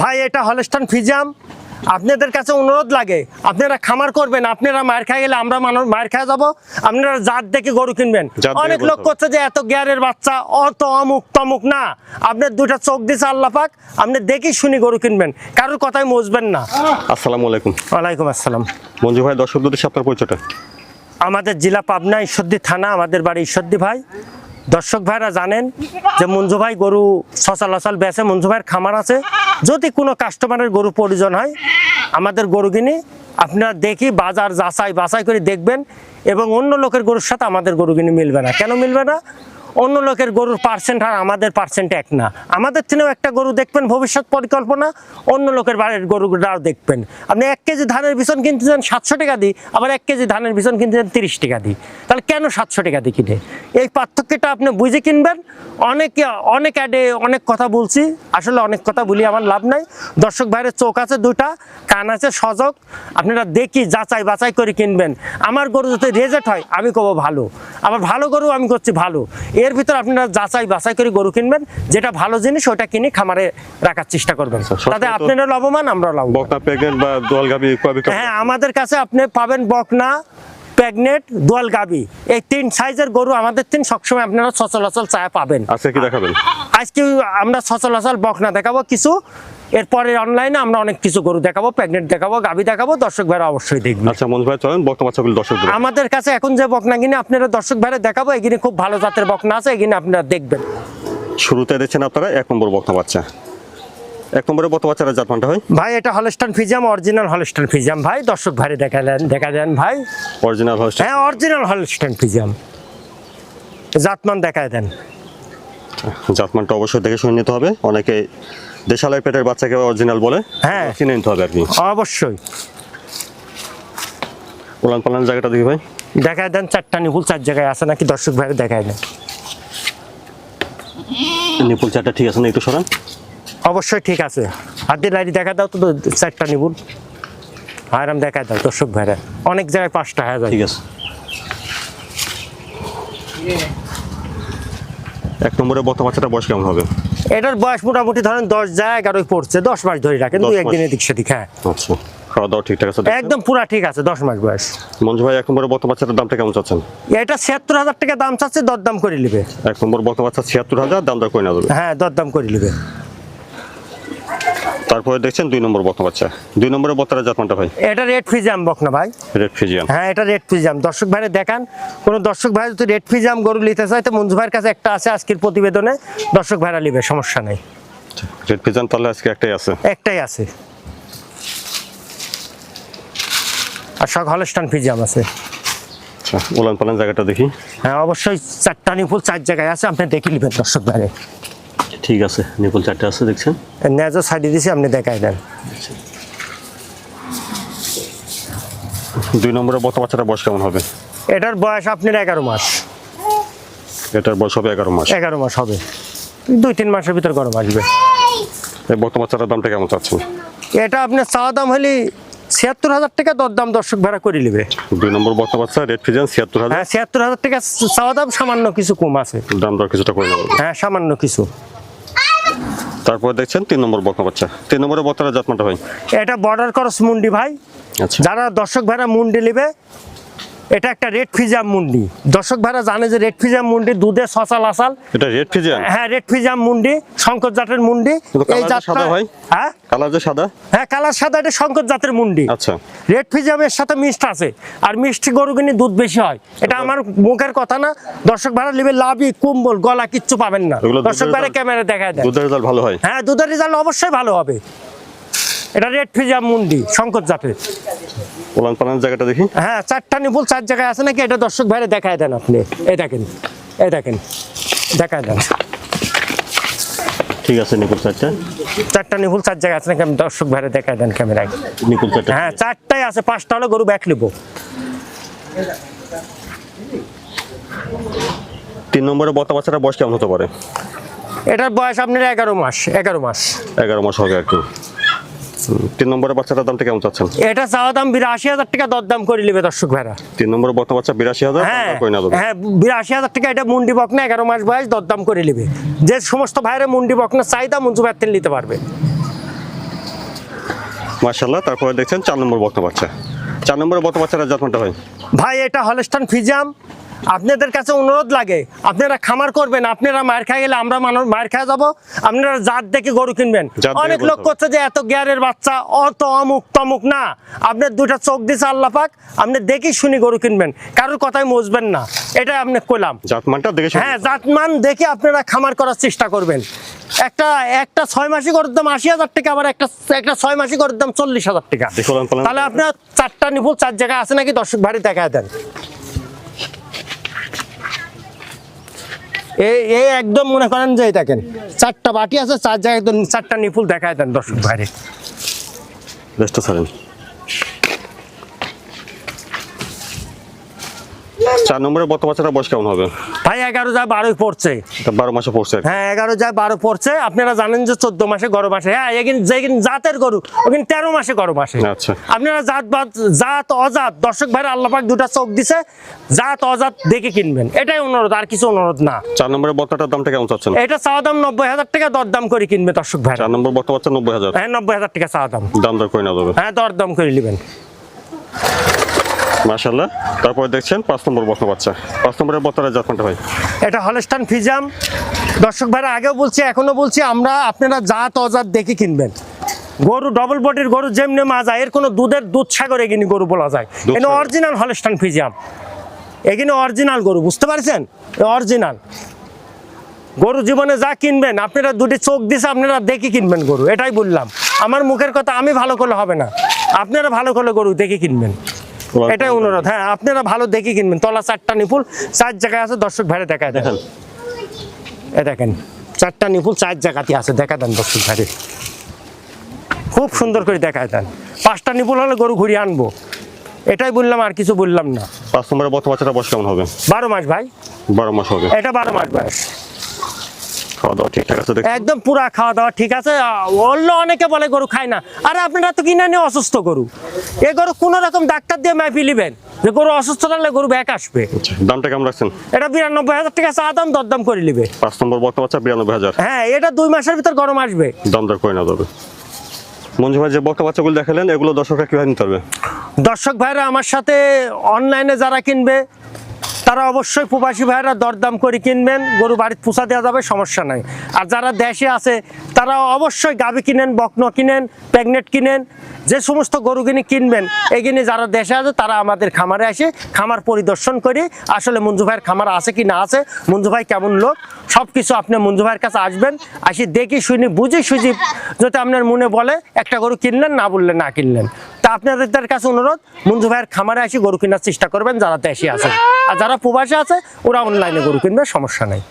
ভাই এটা হলস্টান ফিজাম আপনাদের কাছে অনুরোধ লাগে আপনারা খামার করবেন আপনারা মায়ের খাই গেলে আমরা মানুষ মায়ের খাই যাব আপনারা জাত দেখে গরু কিনবেন। অনেক লোক করছে যে এত গ্যারের বাচ্চা অত অমুক তমুক না। আপনার দুটা চোখ দিছে আল্লাহ পাক আপনি দেখি শুনি গরু কিনবেন কারোর কথাই মজবেন না। আসসালামু আলাইকুম। ওয়ালাইকুম আসসালাম। মঞ্জু ভাই দর্শকদের উদ্দেশ্যে আপনার পরিচয়টা? আমাদের জেলা পাবনা ঈশ্বরদী থানা আমাদের বাড়ি ঈশ্বরদী ভাই। দর্শক ভাইরা জানেন যে মঞ্জু ভাই গরু সচলাচল বেছে মঞ্জু ভাইয়ের খামার আছে। যদি কোনো কাস্টমারের গরু প্রয়োজন হয়, আমাদের গরু কিনে আপনারা দেখি বাজার যাচাই বাছাই করে দেখবেন এবং অন্য লোকের গরুর সাথে আমাদের গরু মিলবে না। কেন মিলবে না? অন্য লোকের গরুর পার্সেন্ট আর আমাদের পার্সেন্ট এক না। আমাদের থেকেও একটা গরু দেখবেন, ভবিষ্যৎ পরিকল্পনা, অন্য লোকের বাড়ির গরুটাও দেখবেন। আপনি এক কেজি ধানের বিছন কিনতে চান সাতশো টাকা দিই, আবার এক কেজি ধানের বিছন কিনতে চান তিরিশ টাকা দিই। তাহলে কেন সাতশো টাকা দিয়ে কিনে? এই পার্থক্যটা আপনি বুঝে কিনবেন। অনেক অনেক অ্যাডে অনেক কথা বলছি। আসলে অনেক কথা বলি, আমার লাভ নাই। দর্শক ভাইয়ের চোখ আছে দুটা কান আছে সজগ। আপনারা দেখি, যাচাই বাছাই করে কিনবেন। আমার গরু যদি রেজেক্ট হয়, আমি কব ভালো। আবার ভালো গরু আমি করছি ভালো। এর ভিতর আপনারা যাচাই বাছাই করে গরু কিনবেন যেটা ভালো জিনিস ওটা কিনে খামারে রাখার চেষ্টা করবেন। আচ্ছা, তাতে আপনারা লাভবান আমরা লাভবান। বকনা প্রেগনেন্ট বা দোয়াল গাবি হ্যাঁ আমাদের কাছে আপনি পাবেন বকনা প্রেগনেট দোয়াল গাবি। এই তিন সাইজের গরু আমাদের তিন সবসময় আপনারা সচলাচল চায়া পাবেন। আজকে কি দেখাবেন? আজকে আমরা সচলাচল বকনা দেখাবো। কিছু এরপরে অনলাইনে আমরা অনেক কিছু গরু দেখাবো প্রেগনেন্ট দেখাবো গাবি দেখাবো দর্শক ভাইরা অবশ্যই দেখবেন আচ্ছা মঞ্জু ভাই চলেন বকনা বাচ্চাগুলো দর্শক আমাদের কাছে এখন যে বকনা কিনে আপনারা দর্শক ভাইরা দেখাবো এখানে খুব ভালো জাতের বকনা আছে এখানে আপনারা দেখবেন। শুরুতে দেখছেন আপনারা এক নম্বর বকনা বাচ্চা। এক নম্বরে বকনা বাচ্চারা জাতমানটা হয়? ভাই এটা Holstein Friesian original Holstein Friesian ভাই দর্শক ভাইরে দেখা দেন দেখা দেন ভাই। অরিজিনাল হলস্টাইন হ্যাঁ অরিজিনাল হলস্টান ফিজাম জাতমান দেখায় দেন। জাতমানটা অবশ্যই দেখে শুনে নিতে হবে। অনেকে দেশালাই পেটের বাচ্চাকে অরিজিনাল বলে হ্যাঁ। কিনে নিতে হবে আর কি। অবশ্যই। উলান পালান জায়গাটা দেখি ভাই। দেখায় দেন চারটা নিপুল চার জায়গায় আছে নাকি? দর্শক ভাইরে দেখায় দেন। নিপুল চারটা ঠিক আছে না একটু সরান। অবশ্যই ঠিক আছে। হাতে লাইটি দেখা দাও তো চারটা নিপুল। আরাম দেখায় দাও দর্শক ভাইরা। অনেক জায়গায় পাঁচটা হয়ে যায়। ঠিক আছে। এক নম্বরে বকনা বাচ্চাটা বয়স কেমন হবে? এটার বয়স মোটামুটি ধরেন দশ যায় এগারোই পড়ছে দশ মাস ধরে রাখেন দুই একদিন এদিক সেদিক হ্যাঁ। আচ্ছা খাওয়া দাওয়া ঠিকঠাক আছে একদম পুরা ঠিক আছে দশ মাস বয়স। মঞ্জু ভাই এক নম্বরে বকনা বাচ্চাটার দামটা কেমন চাচ্ছেন? এটা ছিয়াত্তর হাজার টাকা দাম চাচ্ছে দরদাম করে নিবে। এক নম্বর বর্তমান বাচ্চা ছিয়াত্তর হাজার দাম দর করে না দেবে হ্যাঁ দরদাম করে নিবে। তারপরে দেখছেন দুই নম্বর বকনা বাচ্চা। দুই নম্বরে বত্তারা জাতমানটা ভাই? এটা রেড ফিজাম বক না ভাই। রেড ফিজিয়ান হ্যাঁ এটা রেড ফিজাম দর্শক ভাইরে দেখান কোনো দর্শক ভাই যদি রেড ফিজাম গরু নিতে চায় তো মঞ্জু ভাইয়ের কাছে একটা আছে আজকের প্রতিবেদনে। দর্শক ভাইরা নিবে সমস্যা নেই। রেড ফিজিয়ান তাহলে আজকে একটাই আছে? একটাই আছে। আর সব হলস্টান ফিজাম আছে। আচ্ছা উলান পালান জায়গাটা দেখি। হ্যাঁ অবশ্যই চারটা নিপুল চার জায়গায় আছে আপনি দেখে নেবেন দর্শক ভাইরে। ঠিক আছে নিপুল চারটে আছে দেখছেন? নেজো সাইডে দিয়েছি আপনি দেখাই দেন। দুই নম্বরে বকনা বাচ্চাটা বয়স কেমন হবে? এটার বয়স আপনার এগারো মাস। এটার বয়স হবে এগারো মাস? এগারো মাস হবে। দুই তিন মাসের ভিতর গরম আসবে। এই বকনা বাচ্চাটার দামটা কেমন চাচ্ছেন? এটা আপনার চাওয়া দাম হলে ছিয়াত্তর হাজার টাকা দরদাম দর্শক ভাড়া করে নেবে। দুই নম্বর বকনা বাচ্চা রেড ফিজিয়ান ছিয়াত্তর হাজার। হ্যাঁ ছিয়াত্তর হাজার টাকা চাওয়া দাম সামান্য কিছু কম আছে। দাম দর কিছুটা করে নেবেন হ্যাঁ সামান্য কিছু। তারপরে দেখছেন তিন নম্বর বকনা বাচ্চা। তিন নম্বরে বত্তারা জাতমাটা ভাই? এটা বর্ডার ক্রস মুন্ডি ভাই। আচ্ছা। যারা দর্শক ভাইরা মুন্ডি নেবে এটা একটা রেড ফিজাম মুন্ডি। দর্শক ভাড়া জানে যে রেড ফিজাম মুন্ডি দুধে সচাল আসাল এটা রেড ফিজিয়ান হ্যাঁ রেড ফিজাম মুন্ডি শঙ্কর জাতের মুন্ডি। এই জাতটা সাদা ভাই? হ্যাঁ? কালার যে সাদা? হ্যাঁ কালার সাদা এটা শঙ্কর জাতের মুন্ডি। আচ্ছা। রেড ফিজামের সাথে মিষ্ট আছে। আর মিষ্টি গরু কিনে দুধ বেশি হয়। এটা আমার মুখের কথা না। দর্শক ভাড়া নেবে লাভি কুম্বল গলা কিচ্ছু পাবেন না। দর্শক ভাড়া ক্যামেরা দেখায় দেয় দুধের রেজাল্ট ভালো হয়। হ্যাঁ দুধের রেজাল্ট অবশ্যই ভালো হবে। এটা রেড ফিজাম মুন্ডি শঙ্কর জাতের। উলান পালান জায়গাটা দেখি। হ্যাঁ চারটা নিপুল চার জায়গায় আছে নাকি? এটা দর্শক ভাইরে দেখায় দেন আপনি। এই দেখেন এই দেখেন দেখায় দেন। ঠিক আছে নিকুল চারটা। চার জায়গায় আছে নাকি? দর্শক ভাইরে দেখায় দেন ক্যামেরায়। নিকুল চারটা। হ্যাঁ চারটাই আছে পাঁচটা হলো গরু ব্যাক নিবো। তিন নম্বরে বাচ্চাটা বয়স কেমন হতে পারে? এটার বয়স আপনার এগারো মাস এগারো মাস। এগারো মাস হবে আর কি। হুম, তিন নম্বরের বাচ্চাটার দামটা কেমন চাচ্ছেন? এটা চাওয়া দাম বিরাশি হাজার টাকা দরদাম করে নেবে দর্শক ভাইরা। তিন নম্বরের বর্তমান বাচ্চা বিরাশি হাজার হ্যাঁ হ্যাঁ বিরাশি হাজার টাকা এটা মুন্ডি বকনা এগারো মাস বয়স দরদাম করে নেবে। যে সমস্ত ভাইরা মুন্ডি বকনা চাহিদা মঞ্জু থেকে নিতে পারবে। মার্শাল্লাহ তারপরে দেখছেন চার নম্বর বক্তা বাচ্চা। চার নম্বরের বক্তা বাচ্চারা যত্নটা হয়? ভাই এটা হলস্টান ফিজাম আপনাদের কাছে অনুরোধ লাগে আপনারা খামার করবেন আপনারা মায়ের খাই গেলে আমরা মানুষ মার খাই যাব আপনারা জাত দেখে গরু কিনবেন। অনেক লোক করছে যে এত গ্যারের বাচ্চা অত অমুক তমুক না। আপনার দুটা চোখ দিছে আল্লাহ পাক আপনি দেখি শুনি গরু কিনবেন। কারোর কথাই মজবেন না। এটা আপনি কইলাম। জাতমানটা দেখে হ্যাঁ জাতমান দেখে আপনারা খামার করার চেষ্টা করবেন। একটা একটা ছয় মাসি গরুর দাম আশি হাজার টাকা আবার একটা একটা ছয় মাসি গরুর দাম চল্লিশ হাজার টাকা। তাহলে আপনার চারটা নিপুল চার জায়গায় আছে নাকি? দর্শক ভারী দেখা দেন। এই একদম মনে করেন যে দেখেন, চারটা বাটি আছে, চার জায়গায় চারটা নিপুল দেখায় দেন দর্শক বাইরে ব্যস্ত ছাড়েন চার নম্বরের বক্তা বাচ্চাটা বয়স কেমন হবে? ভাই এগারো যায় বারোই পড়ছে। বারো মাসে পড়ছে। হ্যাঁ এগারো যায় বারো পড়ছে। আপনারা জানেন যে চোদ্দ মাসে গরু মাসে হ্যাঁ এগিন যেগিন জাতের গরু ওখানে তেরো মাসে গরু মাসে। আচ্ছা। আপনারা জাত বাত জাত অজাত দর্শক ভাই আল্লাপাক দুটা চোখ দিছে জাত অজাত দেখে কিনবেন। এটাই অনুরোধ আর কিছু অনুরোধ না। চার নম্বরের বক্তাটার দামটা কেমন চাচ্ছেন? এটা চাওয়া দাম নব্বই হাজার টাকা দরদাম করে কিনবে দর্শক ভাই চার নম্বর বাচ্চা নব্বই হাজার। হ্যাঁ নব্বই হাজার টাকা চাওয়া দাম। দাম দর করে নেওয়া যাবে। হ্যাঁ দরদাম করে নেবেন। মার্শাল্লাহ তারপরে দেখছেন পাঁচ নম্বর বক্তা বাচ্চা। পাঁচ নম্বরের বক্তাটা জাতমানটা হয় এটা হলস্টান ফিজাম। দর্শক ভাইরা আগেও বলছি এখনও বলছি আমরা আপনারা জাত অজাত দেখে কিনবেন। গরু ডবল বডির গরু যেমনি মাজা এর কোনো দুধের দুধ সাগর এগিনি গরু বলা যায়। এটা অরিজিনাল হলস্টান ফিজাম। এগিনি অরিজিনাল গরু বুঝতে পারছেন? অরিজিনাল গরু জীবনে যা কিনবেন আপনারা দুটি চোখ দিছে আপনারা দেখে কিনবেন গরু। এটাই বললাম। আমার মুখের কথা আমি ভালো করলে হবে না। আপনারা ভালো করলে গরু দেখে কিনবেন। এটাই অনুরোধ। হ্যাঁ আপনারা ভালো দেখে কিনবেন। তলা চারটা নিপুল চার জায়গায় আছে দর্শক ভাইরে দেখায় দেখেন। এ দেখেন চারটা নিপুল চার জায়গাতে আছে দেখা দেন দর্শক ভাইরে। খুব সুন্দর করে দেখায় দেন। পাঁচটা নিপুল হলে গরু ঘুরিয়ে আনব। এটাই বললাম আর কিছু বললাম না। পাঁচ নম্বরের বক্তা বাচ্চাটা বয়স কেমন হবে? বারো মাস ভাই। বারো মাস হবে। এটা বারো মাস বয়স। খাওয়া দাওয়া ঠিকঠাক আছে একদম পুরা খাওয়া দাওয়া ঠিক আছে। অন্য অনেকে বলে গরু খায় না। আরে আপনারা তো কিনে নিয়ে অসুস্থ গরু। এ গরু কোনো রকম ডাক্তার দিয়ে মাইপি নিবেন যে গরু অসুস্থ থাকলে গরু ব্যাক আসবে। আচ্ছা, দামটা কেমন রাখছেন? এটা বিরানব্বই হাজার টাকা চা দাম দরদাম করে নিবে। পাঁচ নম্বর বক্তা বাচ্চা বিরানব্বই হাজার। হ্যাঁ এটা দুই মাসের ভিতর গরম আসবে। দাম দর করে নেওয়া যাবে? মঞ্জু ভাই যে বক্তা বাচ্চাগুলো দেখালেন এগুলো দর্শকরা কীভাবে নিতে পারবে? দর্শক ভাইরা আমার সাথে অনলাইনে যারা কিনবে তারা অবশ্যই প্রবাসী ভাইরা দরদাম করে কিনবেন, গরু বাড়িতে পোষা দেওয়া যাবে, সমস্যা নাই। আর যারা দেশে আছে, তারা অবশ্যই গাবি কিনেন, বকন কিনেন, প্রেগনেট কিনেন, যে সমস্ত গরু কিনে কিনবেন, এগিনে যারা দেশে আছে, তারা আমাদের খামারে আসে খামার পরিদর্শন করে, আসলে মঞ্জু ভাইয়ের খামার আছে কি না আছে, মঞ্জু ভাই কেমন লোক সব কিছু আপনি মঞ্জু ভাইয়ের কাছে আসবেন, আসি দেখি শুনি, বুঝি সুঝি যদি আপনার মনে বলে, একটা গরু কিনলেন, না বললেন, না কিনলেন। তা আপনাদের কাছে অনুরোধ, মঞ্জু ভাইয়ের খামারে আসি গরু কেনার চেষ্টা করবেন যারা দেশে আছে। আর যারা প্রবাসে আছে, ওরা অনলাইনে গরু কিনবে, সমস্যা নেই।